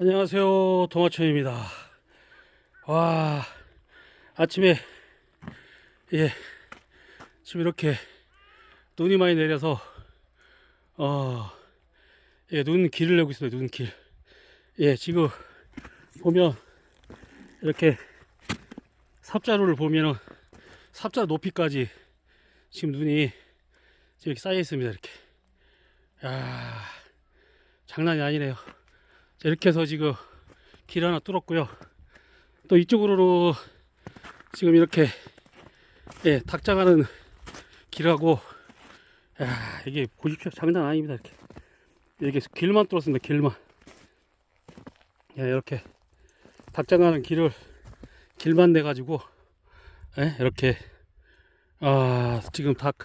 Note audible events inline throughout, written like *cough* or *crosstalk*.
안녕하세요 동아천입니다. 와 아침에 예 지금 이렇게 눈이 많이 내려서 어예눈 길을 내고 있어요 눈길. 예 지금 보면 이렇게 삽자루를 보면은 삽자 높이까지 지금 눈이 이렇게 쌓여 있습니다 이렇게. 야 장난이 아니네요 자, 이렇게 해서 지금 길 하나 뚫었고요. 또 이쪽으로 지금 이렇게 예, 닭장하는 길하고 야, 이게 보십시오. 장난 아닙니다. 이렇게 이렇게 길만 뚫었습니다. 길만. 예, 이렇게 닭장하는 길을 길만 내 가지고 예, 이렇게 아, 지금 닭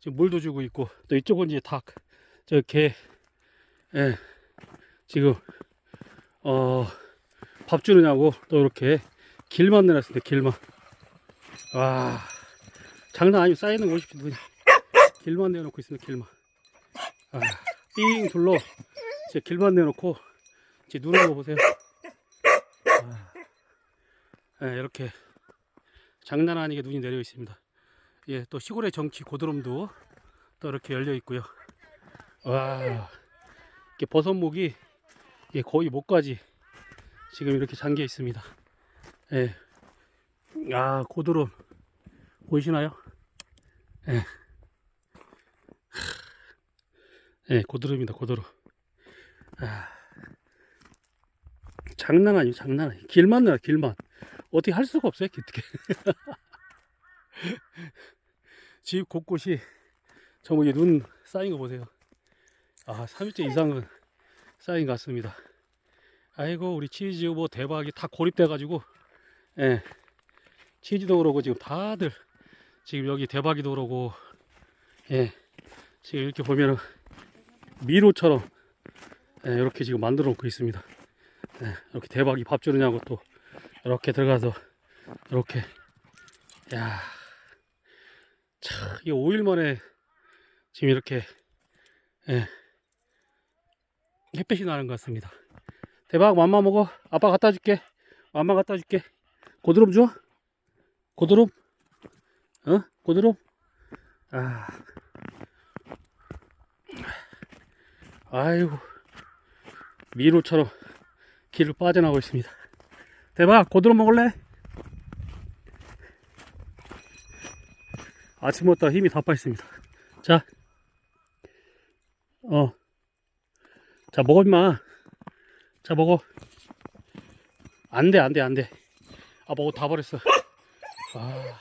지금 물도 주고 있고 또 이쪽은 이제 닭저개 예, 지금 어, 밥 주느냐고 또 이렇게 길만 내놨습니다. 길만. 와, 장난 아니고 쌓이는 거 보십시오. 그냥 길만 내놓고 있습니다. 길만. 아, 삥 둘러 이제 길만 내놓고 이제 누르는 거 보세요. 아, 예, 이렇게 장난 아니게 눈이 내려 있습니다. 예, 또 시골의 정치 고드름도 또 이렇게 열려 있고요. 와, 이렇게 버섯목이 예, 거의 목까지 지금 이렇게 잠겨 있습니다. 예. 아, 고드름. 보이시나요? 예. 예, 고드름입니다, 고드름. 아. 장난 아니에요, 장난 아니에요. 길만 나요, 길만. 어떻게 할 수가 없어요, 어떻게. *laughs* 집 곳곳이 전부 이눈 쌓인 거 보세요. 아, 3일째 이상은 쌓인 것 같습니다. 아이고 우리 치즈 뭐 대박이 다 고립돼 가지고 예 치즈도 그러고 지금 다들 지금 여기 대박이도 그러고 예 지금 이렇게 보면은 미로처럼 예, 이렇게 지금 만들어 놓고 있습니다. 예, 이렇게 대박이 밥 주느냐고 또 이렇게 들어가서 이렇게 야 참, 이 5일 만에 지금 이렇게 예, 햇빛이 나는 것 같습니다. 대박 맘마 먹어. 아빠 갖다 줄게. 맘마 갖다 줄게. 고드름 줘? 고드름? 어? 고드름? 아. 아이고. 미로처럼 길을 빠져나오고 있습니다. 대박 고드름 먹을래? 아침부터 힘이 다 빠졌습니다. 자. 어. 자, 먹어, 임마. 자, 먹어. 안 돼, 안 돼, 안 돼. 아, 먹어, 다 버렸어. 아,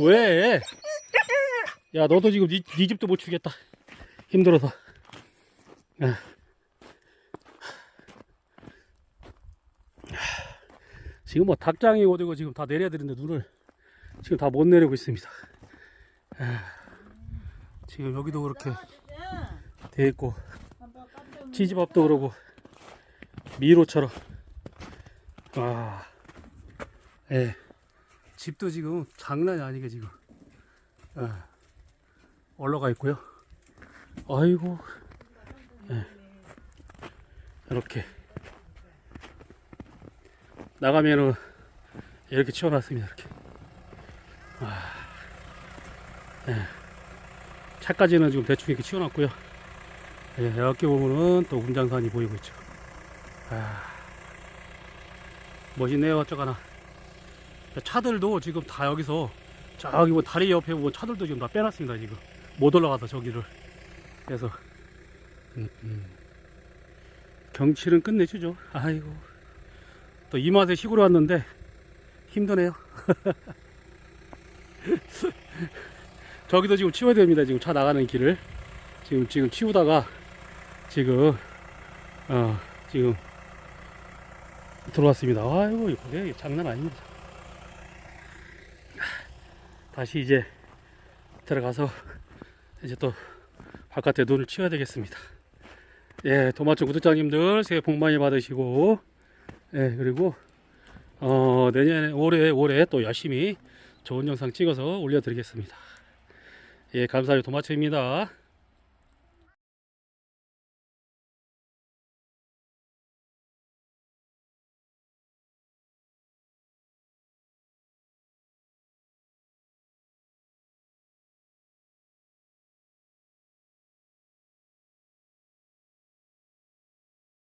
왜? 야, 너도 지금 네, 네 집도 못 주겠다. 힘들어서. 아. 지금 뭐 닭장이 오되고 지금 다 내려야 되는데 눈을 지금 다 못 내리고 있습니다. 아. 지금 여기도 그렇게 돼 있고 치즈밥도 그러고 미로처럼 아, 예, 집도 지금 장난이 아니게 지금 예, 올라가 있고요. 아이고, 예, 이렇게 나가면은 이렇게 치워놨습니다. 이렇게. 아, 예, 차까지는 지금 대충 이렇게 치워놨고요. 예, 이렇게 보면은 또 운장산이 보이고 있죠. 아, 멋있네요, 어쩌거나. 차들도 지금 다 여기서 저기 뭐 다리 옆에 보면 차들도 지금 다 빼놨습니다, 지금. 못 올라가서 저기를. 그래서, 음, 음. 경치는 끝내주죠. 아이고. 또 이 맛에 시골에 왔는데 힘드네요. *laughs* 저기도 지금 치워야 됩니다, 지금 차 나가는 길을. 지금, 지금 치우다가 지금, 어, 지금 들어왔습니다. 아이고, 이거 장난 아닙니다. 다시 이제 들어가서 이제 또 바깥에 눈을 치워야 되겠습니다. 예, 도마촌 구독자님들 새해 복 많이 받으시고, 예, 그리고, 어, 내년에, 올해, 올해 또 열심히 좋은 영상 찍어서 올려드리겠습니다. 예, 감사해요. 도마촌입니다.